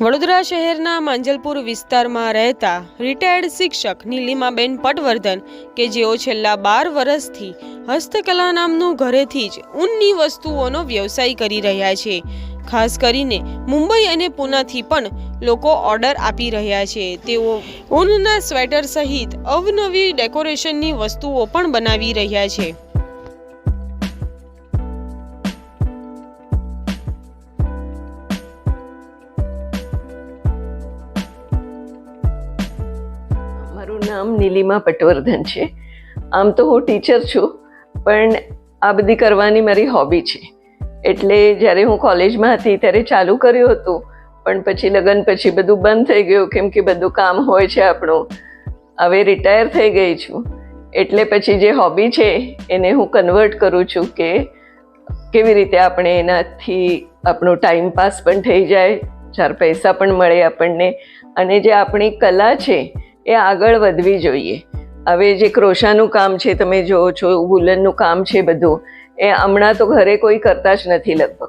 વડોદરા શહેરના માંજલપુર વિસ્તારમાં રહેતા રિટાયર્ડ શિક્ષક નીલિમાબેન પટવર્ધન કે જેઓ છેલ્લા બાર વર્ષથી હસ્તકલા નામનું ઘરેથી જ ઊનની વસ્તુઓનો વ્યવસાય કરી રહ્યા છે. ખાસ કરીને મુંબઈ અને પૂનાથી પણ લોકો ઓર્ડર આપી રહ્યા છે. તેઓ ઊનના સ્વેટર સહિત અવનવી ડેકોરેશનની વસ્તુઓ પણ બનાવી રહ્યા છે. નામ નીલિમા પટવર્ધન છે. આમ તો હું ટીચર છું, પણ આ બધી કરવાની મારી હોબી છે. એટલે જ્યારે હું કોલેજમાં હતી ત્યારે ચાલુ કર્યું હતું, પણ પછી લગ્ન પછી બધું બંધ થઈ ગયું, કેમ કે બધું કામ હોય છે આપણું. હવે રિટાયર થઈ ગઈ છું. એટલે પછી જે હોબી છે, એને હું કન્વર્ટ કરું છું કે કેવી રીતે આપણે એનાથી આપણો ટાઈમ પાસ પણ થઈ જાય, ચાર પૈસા પણ મળે આપણને. અને જે આપણી કલા છે એ આગળ વધવી જોઈએ. હવે જે ક્રોશાનું કામ છે, તમે જુઓ છો, વુલનનું કામ છે બધું, એ હમણાં તો ઘરે કોઈ કરતા જ નથી લગભગ.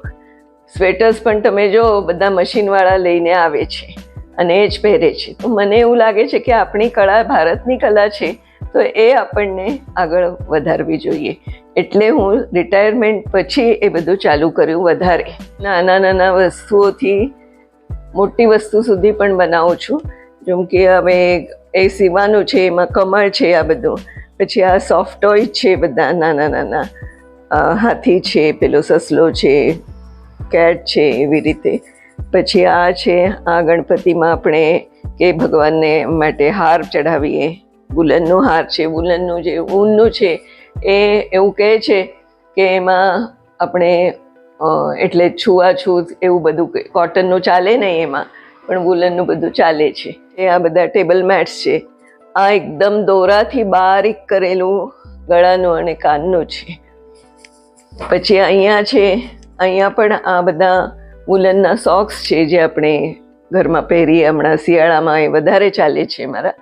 સ્વેટર્સ પણ તમે જો, બધા મશીનવાળા લઈને આવે છે અને એ જ પહેરે છે. તો મને એવું લાગે છે કે આપણી કળા ભારતની કલા છે, તો એ આપણને આગળ વધારવી જોઈએ. એટલે હું રિટાયરમેન્ટ પછી એ બધું ચાલુ કર્યું વધારે. નાના નાના વસ્તુઓથી, મોટી વસ્તુ સુધી પણ બનાવું છું. જેમ કે હવે એ સીવાનું છે, એમાં કમળ છે આ બધું. પછી આ સોફ્ટ ટોય છે બધા, નાના નાના હાથી છે, પેલો સસલો છે કેટ છે એવી રીતે. પછી આ છે, આ ગણપતિમાં આપણે કે ભગવાનને માટે હાર ચઢાવીએ. ગુલનનું હાર છે વુલનનું જે ઊનનું છે, એ એવું કહે છે કે એમાં આપણે એટલે છૂઆછૂત એવું બધું કોટનનું ચાલે નહીં એમાં. પણ વુલનનું બધું ચાલે છે. એ આ બધા ટેબલ મેટ્સ છે. આ એકદમ દોરાથી બારીક કરેલું ગળાનું અને કાનનું છે. પછી અહીંયા છે, અહીંયા પણ આ બધા વુલનના સોક્સ છે જે આપણે ઘરમાં પહેરીએ, હમણાં શિયાળામાં એ વધારે ચાલે છે મારા.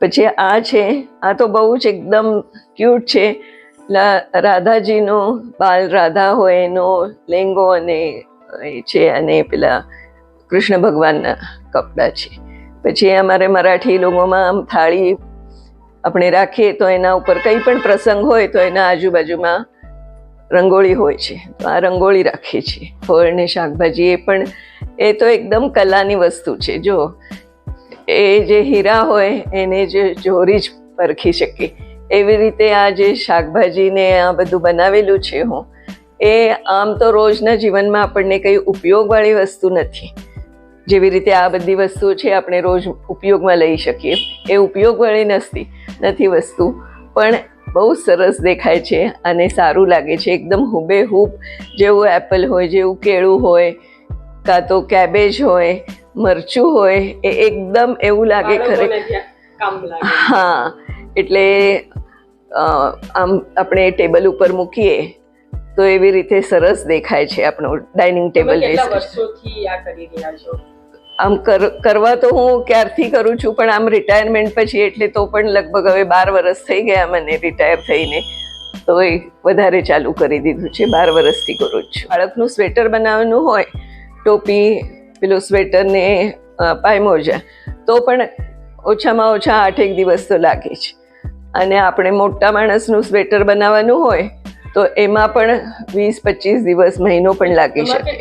પછી આ છે, આ તો બહુ જ એકદમ ક્યુટ છે. રાધાજીનો બાલ રાધા હોય એનો લેંગો અને એ છે અને પેલા કૃષ્ણ ભગવાનના કપડાં છે. પછી અમારે મરાઠી લોકોમાં આમ થાળી આપણે રાખીએ તો એના ઉપર કંઈ પણ પ્રસંગ હોય તો એના આજુબાજુમાં રંગોળી હોય છે. તો આ રંગોળી રાખીએ છીએ. ફળ શાકભાજી એ પણ, એ તો એકદમ કલાની વસ્તુ છે. જો, એ જે હીરા હોય એને જે જોરી જ પરખી શકે એવી રીતે આ જે શાકભાજીને આ બધું બનાવેલું છે હું, એ આમ તો રોજના જીવનમાં આપણને કંઈ ઉપયોગવાળી વસ્તુ નથી. જેવી રીતે આ બધી વસ્તુઓ છે આપણે રોજ ઉપયોગમાં લઈ શકીએ. એ ઉપયોગવાળી નથી નથી વસ્તુ. પણ બહુ સરસ દેખાય છે અને સારું લાગે છે. એકદમ હુબેહૂબ જેવું એપલ હોય જેવું કેળું હોય કાં તો કેબેજ હોય મરચું હોય એ એકદમ એવું લાગે ખરે. હા એટલે આમ આપણે ટેબલ ઉપર મૂકીએ તો એવી રીતે સરસ દેખાય છે આપણું ડાઇનિંગ ટેબલ. વર્ષોથી આ કરી રહ્યા છો? આમ કર કરવા તો હું ક્યારથી કરું છું પણ આમ રિટાયરમેન્ટ પછી એટલે તો પણ લગભગ હવે બાર વર્ષ થઈ ગયા મને રિટાયર થઈને. તો એ વધારે ચાલુ કરી દીધું છે બાર વર્ષથી કરું જ છું. બાળકનું સ્વેટર બનાવવાનું હોય ટોપી પેલું સ્વેટર ને અ, પાયમોજા તો પણ ઓછામાં ઓછા આઠેક દિવસ તો લાગે છે અને આપણે મોટા માણસનું સ્વેટર બનાવવાનું હોય તો એમાં પણ વીસ પચીસ દિવસ મહિનો પણ લાગી શકે.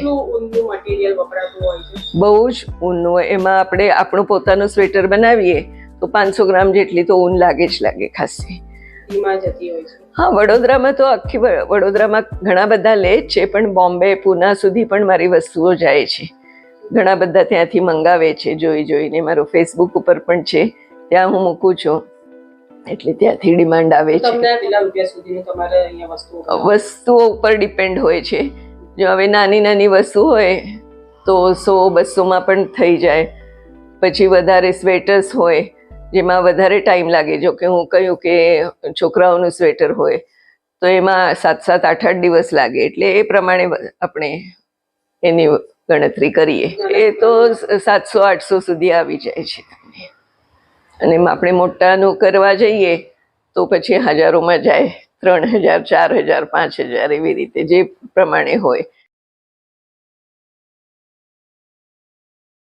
ઊનનું મટીરિયલ વપરાતું હોય છે. બહુ જ ઊનનું એમાં આપણે આપણું પોતાનું સ્વેટર બનાવીએ તો પાંચસો ગ્રામ જેટલી તો ઊન લાગે જ લાગે ખાસી. હા વડોદરામાં તો આખી વડોદરામાં ઘણા બધા લે છે પણ બોમ્બે પૂના સુધી પણ મારી વસ્તુઓ જાય છે. ઘણા બધા ત્યાંથી મંગાવે છે જોઈ જોઈને. મારું ફેસબુક ઉપર પણ છે. ત્યાં હું મૂકું છું. એટલે ત્યાંથી ડિમાન્ડ આવે છે. વસ્તુઓ ઉપર ડિપેન્ડ હોય છે. જો હવે નાની નાની વસ્તુ હોય તો સો બસોમાં પણ થઈ જાય. પછી વધારે સ્વેટર્સ હોય, જેમાં વધારે ટાઈમ લાગે. જો કે હું કહ્યું કે છોકરાઓનું સ્વેટર હોય, તો એમાં સાત સાત આઠ આઠ દિવસ લાગે. એટલે એ પ્રમાણે આપણે એની ગણતરી કરીએ. એ તો સાતસો આઠસો સુધી આવી જાય છે. અને આપણે મોટાનું કરવા જઈએ, તો પછી હજારોમાં જાય. ત્રણ હજાર ચાર હજાર પાંચ હજાર એવી રીતે જે પ્રમાણે હોય.